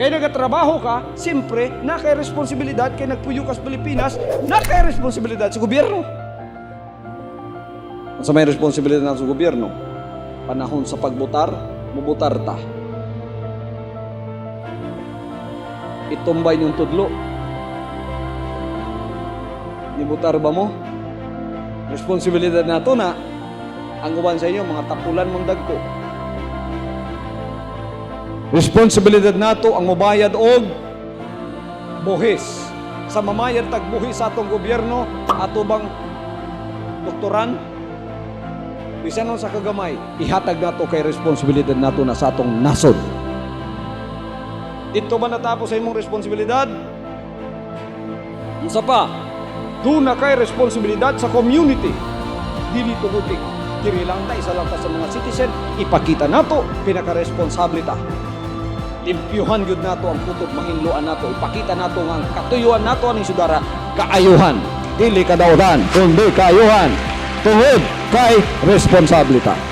Kaya nagatrabaho ka, siyempre, na kay responsibilidad kay nagpuyo ka sa Pilipinas, na kay responsibilidad sa gobyerno. Sa may responsibilidad na sa gobyerno, panahon sa pagbutar, mubutar ta. Itumbay yung tudlo. Nibutar ba mo? Responsibilidad na to na ang uban sa inyo, mga tapulan mong dagko. Responsibilidad nato ang mobayad og buhis. Sa mamayad tag buhis sa atong gobyerno, ato bang doktoran, bisan sa kagamay, ihatag nato kay responsibilidad nato na sa atong nasod. Dito ba natapos sa imong responsibilidad? Isa pa, doon na kay responsibilidad sa community. Dili tugutik. Kiri lang ta, isa lang ta sa mga citizen, ipakita nato, pinaka-responsable ta. Limpyuhan yun nato ang putod, mahinluan nato, ipakita nato ang katuyuan nato aning sudara, kaayuhan. Dili kadaudan, kundi kaayuhan. Tungod kay responsabilita.